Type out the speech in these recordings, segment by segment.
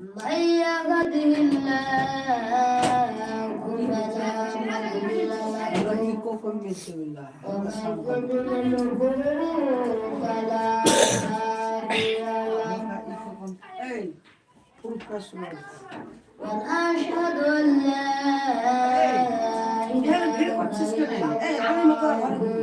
ضيقت هلاكم فتعملكم بسم الله ومن كنت فلا هادي له وأشهد أن لا إله إلا الله وحده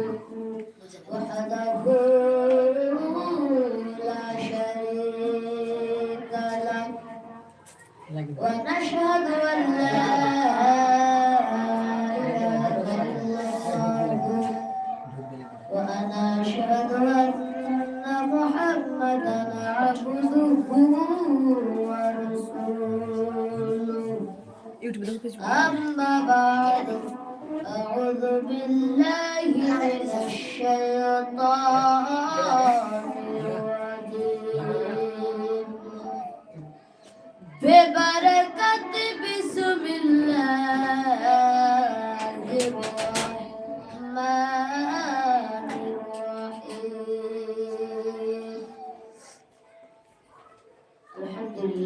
ونشهد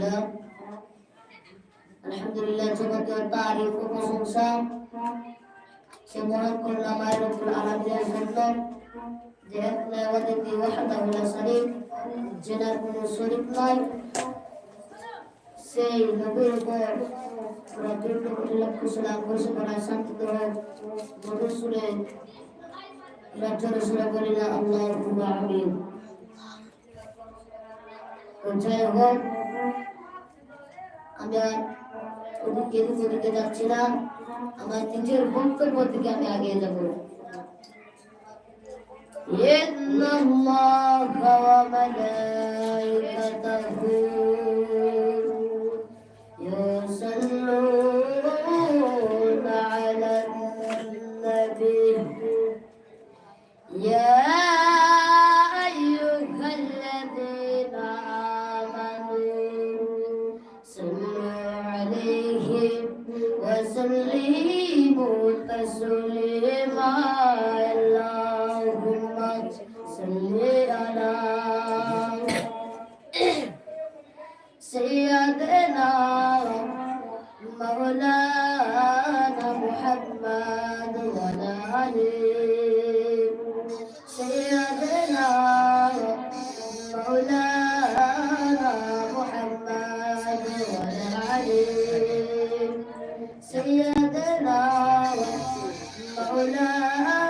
আলহামদুলিল্লাহ। আলহামদুলিল্লাহ, জগতের তারিফ ও প্রশংসা। সে মহান করুণাময় রব্বুল আলামিনের জন্য। যে একলা ওয়াহদাহু ওয়াহদাহু লা শারীক যার কোনো শরীক নাই সেই নবীর উপর রব্বুল কোটি লক্ষ সালাম বর্ষ করা শান্তি তো নবীর সুরে রাজ্যের সুরে বলিলা হোক আমি আর ওদিকে এদিকে ওদিকে যাচ্ছি না আমার নিজের বক্তব্য থেকে আমি আগে যাব إن الله وملائكته Oh. مولانا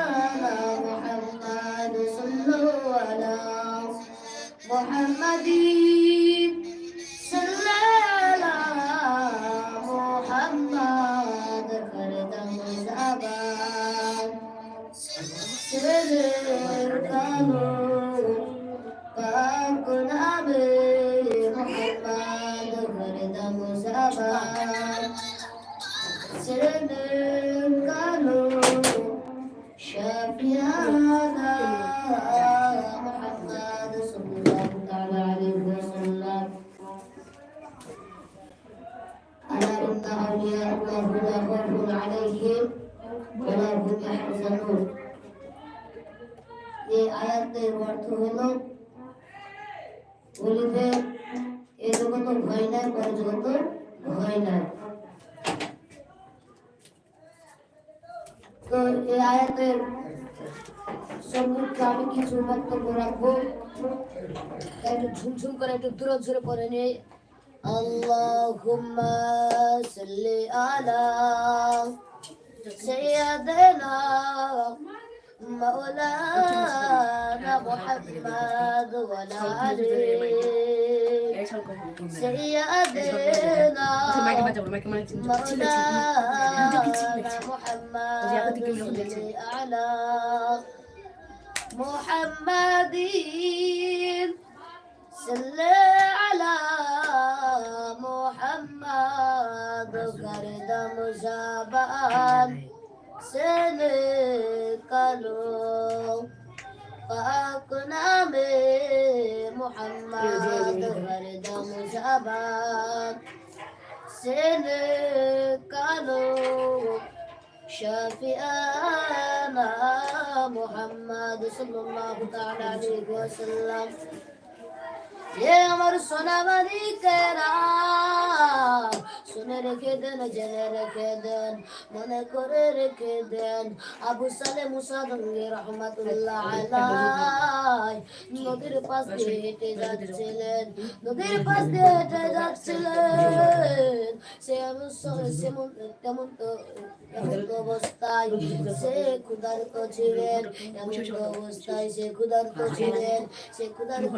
আমি কিছু বক্তব্য রাখবো একটু ঝুমঝুম করে একটু দূর জোরে করে নেই আল্লাহুম্মা সাল্লি আলা سيدنا مولانا محمد وعلى آله سيدنا مولانا محمد صل على محمد صل على محمد کرد مشابهت سن کلو پاک نام محمد کرد مشابهت سن کلو شافئنا محمد صلى الله تعالى عليه وسلم এ আমার সোনামানিকেরা শুনে রেখে দেন জেনে রেখে দেন মনে করে রেখে দেন। আবু সালে মুসাদঙ্গি রহমাতুল্লাহ আলাই নদীর পাশ দিয়ে হেঁটে যাচ্ছিলেন নদীর পাশ দিয়ে হেঁটে যাচ্ছিলেন। সে সেমন তেমন তো এমন তো অবস্থায় সে ক্ষুধার্ত ছিলেন এমন তো অবস্থায় সে ক্ষুধার্ত ছিলেন সে ক্ষুধার্ত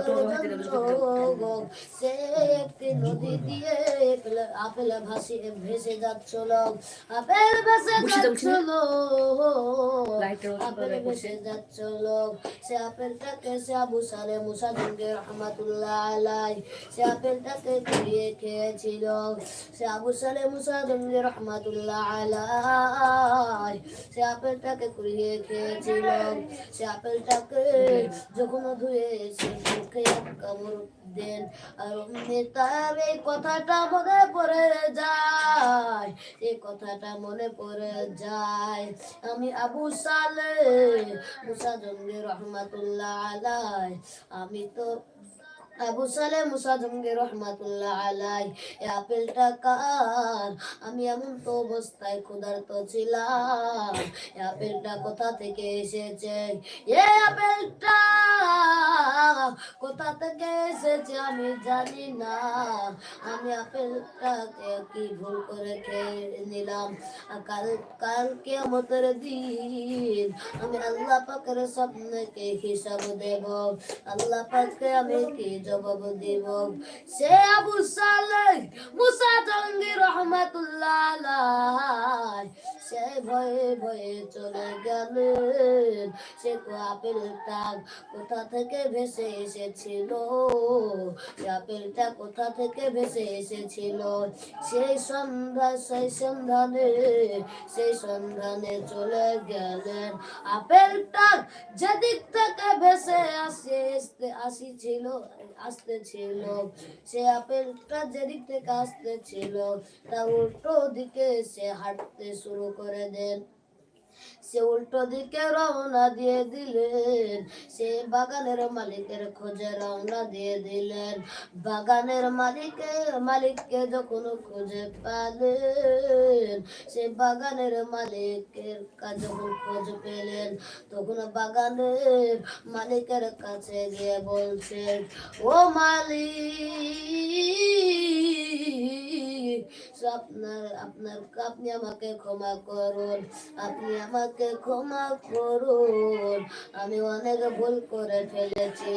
সে আপেলটাকে কুড়িয়ে খেয়েছিল সে আপেলটাকে যখন ধুয়ে সে মুখে কামড় দেন। আর অমনি তার এই কথাটা মনে পড়ে যায়। এই কথাটা মনে পড়ে যায়। আমি আবু সালে মুসা জঙ্গে রহমাতুল্লাহ আলাই আমি তো আবু সালে মুসা জঙ্গি রহমাতুল্লাহ আলাই এই আপেলটা কার? আমি এমন তো অবস্থায় ক্ষুধার্ত ছিলাম। এই আপেলটা কোথা থেকে এসেছে? এ আপেলটা কোথা থেকে এসেছে আমি জানি না। আমি আপেলটাকে কি ভুল করে খেয়ে নিলাম? কাল কালকে আমাদের দিন আমি আল্লাহ পাকের স্বপ্নকে হিসাব দেব। আল্লাহ পাককে আমি কি জবাব দেব। সে আবু সালেহ মুসা জঙ্গি রহমাতুল্লাহ সে ভয়ে ভয়ে চলে গেলেন সে আপেলটা কোথা থেকে ভেসে এসেছিল? আপেলটা কোথা থেকে ভেসে এসেছিল? সেই সন্ধ্যা, সেই সন্ধানে সেই সন্ধানে চলে গেলেন। আপেলটা যেদিক থেকে ভেসে আসে, আসতে, আসিছিল আসতেছিল সে আপেলটা যেদিক থেকে আসতেছিল তা উল্টো দিকে সে হাঁটতে শুরু করে দেন। সে উল্টো দিকে রওনা দিয়ে দিলেন। সে বাগানের মালিকের খোঁজে রওনা দিয়ে দিলেন। বাগানের মালিকের মালিককে যখন খুঁজে পেলেন, সে বাগানের মালিকের কাছে যখন খোঁজ পেলেন, তখন বাগানের মালিকের কাছে গিয়ে বলছেন, ও মালিক আপনার আপনার আপনি আমাকে ক্ষমা করুন, আপনি আমাকে ক্ষমা করুন। আমি অনেক ভুল করে ফেলেছি,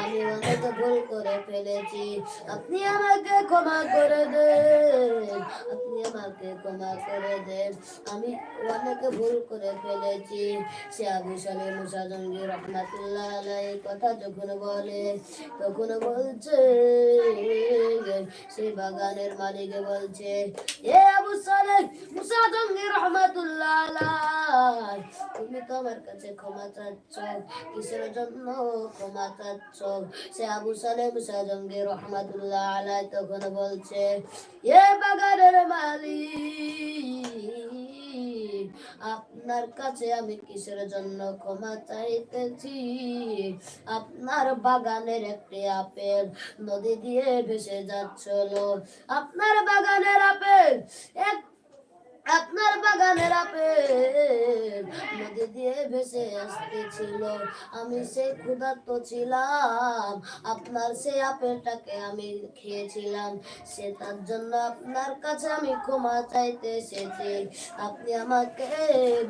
আমি অনেক ভুল করে ফেলেছি। আপনি আমাকে ক্ষমা করে দেন, আপনি আমাকে ক্ষমা করে দেন। আমি অনেক ভুল করে ফেলেছি। সে আবু সালে মুসা জঙ্গি রহমাতুল্লাহ আলাই কথা যখন বলে, তখন বলছে, সে বাগানের মালিক বলছে এ আবু সালে মুসা জঙ্গি রহমাতুল্লাহ তুমি তো আমার কাছে ক্ষমা চাচ্ছ। কিসের জন্য ক্ষমা চাচ্ছ? সে আবু সালে মুসা জঙ্গি রহমাতুল্লাহ আলাই তখন বলছে, এ বাগানের মালিক আপনার কাছে আমি কিসের জন্য ক্ষমা চাইতেছি? আপনার বাগানের একটি আপেল নদী দিয়ে ভেসে যাচ্ছিল। আপনার বাগানের আপেল এক আপনার বাগানের আপেল নদী দিয়ে ভেসে আসতেছিল। আমি সেই ক্ষুধার্ত ছিলাম, আপনার সেই আপেলটাকে আমি খেয়েছিলাম। সে তার জন্য আপনার কাছে আমি ক্ষমা চাইতে এসেছি। আপনি আমাকে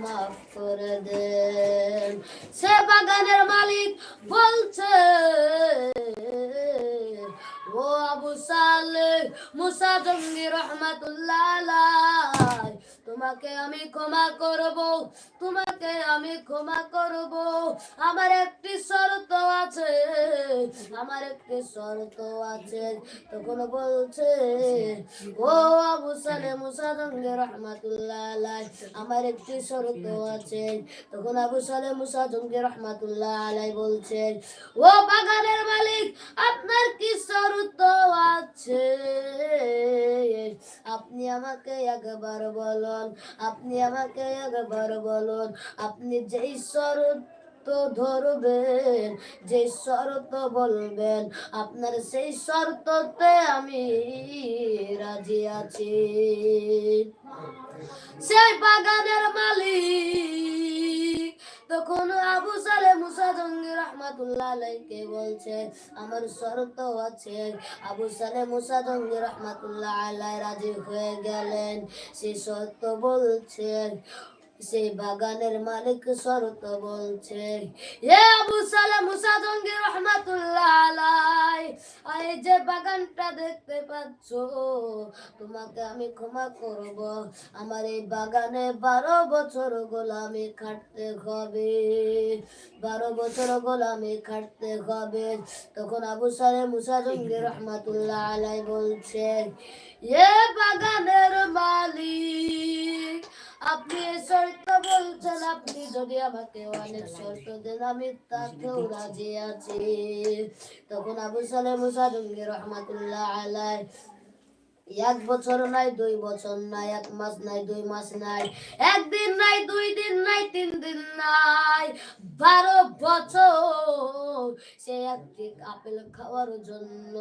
মাফ করে দেন। সে বাগানের মালিক বলছে ও আবু সালে মুসা জঙ্গি রহমাতুল্লাহ তোমাকে আমি ক্ষমা করব। তোমাকে তোমাকে আমি ক্ষমা করব। আমার একটি শর্ত আছে। আমার একটি শর্ত আছে। তখন বলছে, ও আবু সালে মুসা জঙ্গে রহমাতুল্লাহ আমার একটি শর্ত আছে। তখন আবু সালে মুসা জঙ্গে রহমাতুল্লাহ আলাই বলছেন ও বাগানের মালিক, আপনার কি শর্ত আছে? আপনি আমাকে একবার বলুন, আপনি আমাকে একবার বলুন আপনি যেই শর্ত ধরবেন যে শর্ত বলবেন, আপনার সেই শর্ততে আমি রাজি আছি। সেই বাগানের মালিক তখন আবু সালে মুসা জঙ্গি রহমাতুল্লাহ আলাইকে বলছে, আমার শর্ত আছে। আবু সালে মুসা জঙ্গি রহমাতুল্লাহ আলাই রাজি হয়ে গেলেন। সেই শর্ত বলছেন সেই বাগানের মালিক শরত বলছে এ আবু সালে মুসা জঙ্গি রহমাতুল্লাহ আলাই এই যে বাগানটা দেখতে পাচ্ছ, তোমাকে আমি ক্ষমা করব। আমার এই বাগানে বারো বছর গোলামি খাটতে হবে। বারো বছর গোলামি খাটতে হবে। তখন আবু সালে মুসা জঙ্গি রহমাতুল্লাহ আলাই বলছে, এ বাগানের মালিক আপনি এই শর্ত বলছেন, আপনি যদি আমাকে অনেক শর্ত দেন, আমি তাতেও রাজি আছি। তখন আবু সালে মুসা জঙ্গি রহমাতুল্লাহ আলাই এক বছর নাই, দুই বছর নাই, এক মাস নাই, দুই মাস নাই, একদিন নাই, দুই দিন নাই, তিন দিন নাই। বারো বছর, সে একটি আপেল খাওয়ার জন্য,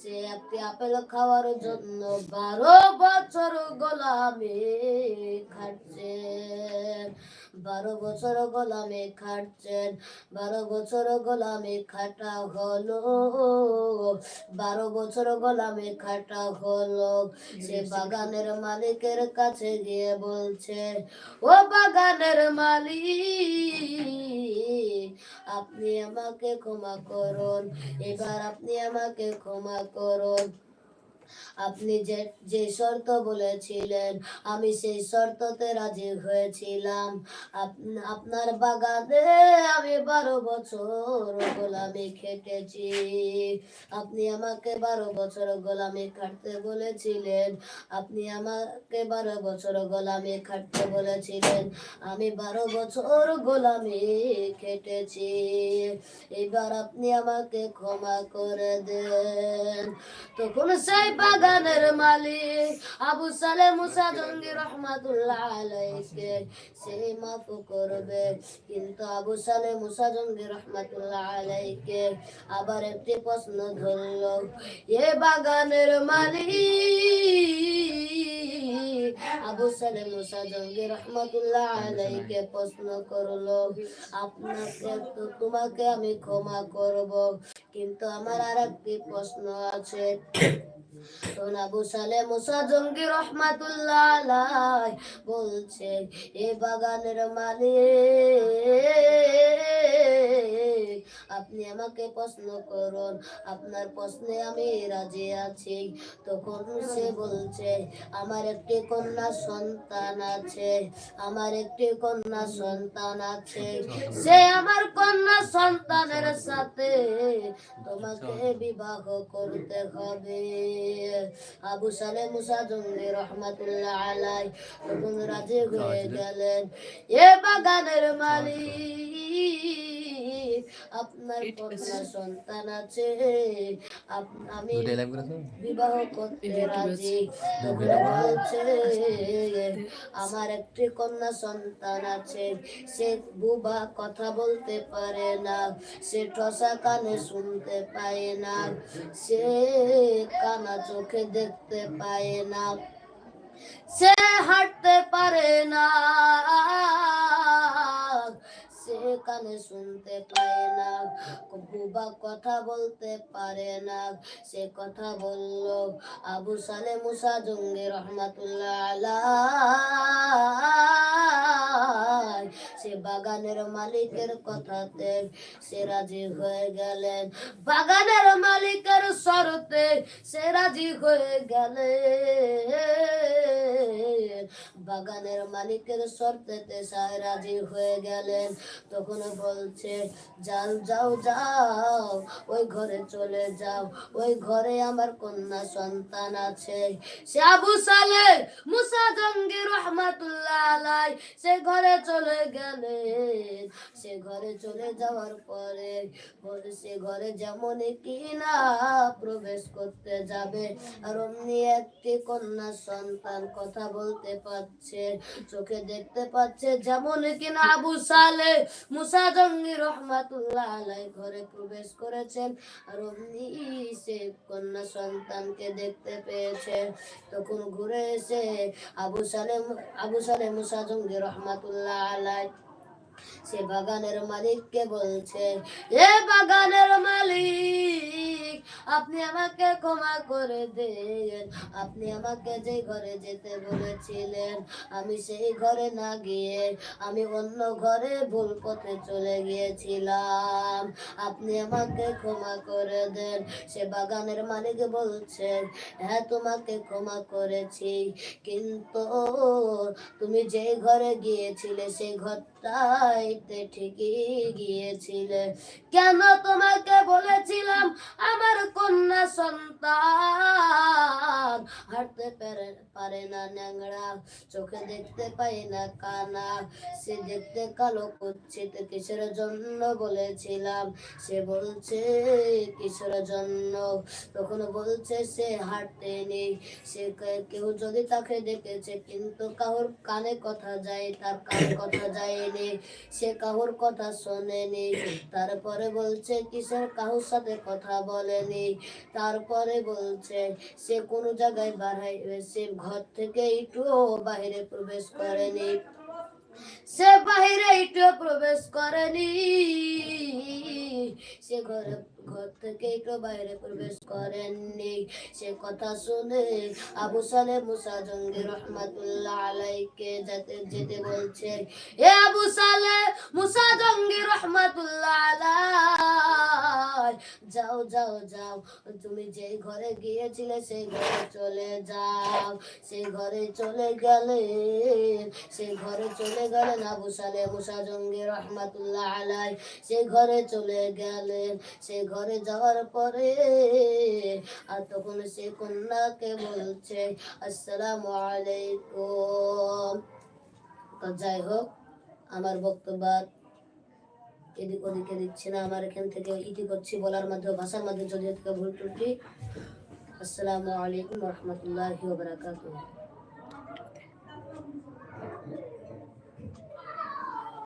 সে একটি আপেল খাওয়ার জন্য বারো বছর গোলামি খাটছেন বারো বছর গোলামি খাটছেন বারো বছর গোলামে খাটা হলো। বারো বছর গোলামে খাটা হলো। সে বাগানের মালিকের কাছে গিয়ে বলছে ও বাগানের মালিক আপনি আমাকে ক্ষমা করুন। এবার আপনি আমাকে ক্ষমা করুন। আপনি যে যে শর্ত বলেছিলেন, আমি সেই শর্ততে রাজি হয়েছিলাম। আপ- আপনার বাগানে আমি বারো বছর গোলামি খেটেছি। আপনি আমাকে বারো বছর গোলামি খাটতে বলেছিলেন। আপনি আমাকে বারো বছর গোলামি খাটতে বলেছিলেন। আমি বারো বছর গোলামি খেটেছি। এবার আপনি আমাকে ক্ষমা করে দেন। তখন সেই বাগানের মালিক আবু সালে মুসা জঙ্গি রহমাতুল্লাহ আলাইকে সেই মাফ করবে। কিন্তু আবু সালে মুসা জঙ্গি রহমাতুল্লাহ আলাইকে আবার একটি প্রশ্ন ধরলো, এ বাগানের মালিক আবু সালে মুসা জঙ্গি রহমাতুল্লাহ আলাইকে প্রশ্ন করল, আপনাকে তো তোমাকে আমি ক্ষমা করব, কিন্তু আমার আর একটি প্রশ্ন আছে। তখন আবু সালে মুসা জঙ্গি রহমাতুল্লাহ বলছে এ বাগানের মালিক। আপনি আমাকে প্রশ্ন করুন। আপনার প্রশ্নে আমি রাজি আছি। তখন সে বলছে আমার একটি কন্যা সন্তান আছে। আমার একটি কন্যা সন্তান আছে। সে আমার কন্যা সন্তানের সাথে তোমাকে বিবাহ করতে হবে। আবু সালে মুসা জঙ্গি রহমাতুল্লাহ আলাই তখন রাজি হয়ে গেলেন। এ বাগানের মালিক আপনার কন্যা সন্তান আছে। আমি বিবাহ করতে রাজি। বলছে আমার একটি কন্যা সন্তান আছে। সে বুবা কথা বলতে পারে না। সে ঠসা কানে শুনতে পায় না। সে কানা চোখে দেখতে পায় না। সে হাঁটতে পারে না। সে কানে শুনতে পায় না। বুবা কথা বলতে পারে না। সে কথা বলল, আবু সালে মুসা জঙ্গি রহমাতুল্লাহ আলাই সে বাগানের মালিকের কথাতে সে রাজি হয়ে গেলেন। বাগানের মালিকের শরতে সে রাজি হয়ে গেলেন। বাগানের মালিকের শর্তেতে সায় রাজি হয়ে গেলেন। তখন বলছে, যাও যাও যাও, ওই ঘরে চলে যাও। ওই ঘরে আমার কন্যা সন্তান আছে। সে আবু সালে মুসা জঙ্গি রহমাতুল্লাহ আলাই সে ঘরে চলে গেলেন। সে ঘরে চলে যাওয়ার পরে সে ঘরে যেমন কি না প্রবেশ করতে যাবে। আর অমনি একটি কন্যা সন্তান কথা বলতে পারছে, চোখে দেখতে পাচ্ছে যেমন কিনা আবু সালে মুসা জঙ্গি রহমাতুল্লাহ আলাই ঘরে প্রবেশ করেছেন, আর অমনি সে কন্যা সন্তানকে দেখতে পেয়েছে। তখন ঘুরে এসে আবু সালে আবু সালে মুসা জঙ্গি রহমাতুল্লাহ আলাই সে বাগানের মালিককে বলছে এ বাগানের মালিক আপনি আমাকে ক্ষমা করে দেন। আপনি আমাকে যে ঘরে যেতে বলেছিলেন, আমি সেই ঘরে না গিয়ে আমি অন্য ঘরে ভুল পথে চলে গিয়েছিলাম। আপনি আমাকে ক্ষমা করে দেন। সে বাগানের মালিক বলছে হ্যাঁ তোমাকে ক্ষমা করেছি। কিন্তু তুমি যে ঘরে গিয়েছিলে সেই ঘরটাইতে ঠিকই গিয়েছিলে। কেন তোমাকে বলেছিলাম না ন্যাংড়া, চোখে দেখতে পাই না কানা। সে দেখতে কালো কুচ্ছিত কিসের জন্য বলেছিলাম? সে বলছে, কিসের জন্য? তখন বলছে, সে হাঁটতে নেই সে কেউ যদি তাকে দেখেছে, কিন্তু কাহোর কানে কথা যায়, তার কানে কথা যায়নি। সে কাহোর কথা শোনেনি। তারপরে বলছে, কিসের কাহোর সাথে কথা বলেনি? তারপরে বলছে, সে কোনো জায়গায় বাড়াই সে ঘর থেকে একটু বাইরে প্রবেশ করেনি। সে বাহিরে একটু প্রবেশ করেনি। সে ঘরে ঘর থেকে একটু বাইরে প্রবেশ করেননি? সে কথা শুনে আবু সালে মুসা জঙ্গি রহমাতুল্লাহ আলাইকে যেতে বলছে, এ আবু সালে মুসা জঙ্গি রহমাতুল্লাহ আলাই, যাও যাও যাও, তুমি যে ঘরে গিয়েছিলে সেই ঘরে চলে যাও। সেই ঘরে চলে গেলে সেই ঘরে চলে গেলেন আবু সালে মুসা জঙ্গি রহমাতুল্লাহ আলাই সেই ঘরে চলে গেলেন সেই ঘরে যাওয়ার পরে, আর তখন সে কন্যাকে বলছে, আসসালামু আলাইকুম। তো যাই হোক, আমার বক্তব্য এদিক ওদিকে দিচ্ছি না। আমার এখান থেকে ইতি করছি বলার মাধ্যমে, ভাষার মাধ্যমে যদি থেকে ভুল ত্রুটি। আসসালামু আলাইকুম রহমতুল্লাহি বারাকাতুহু।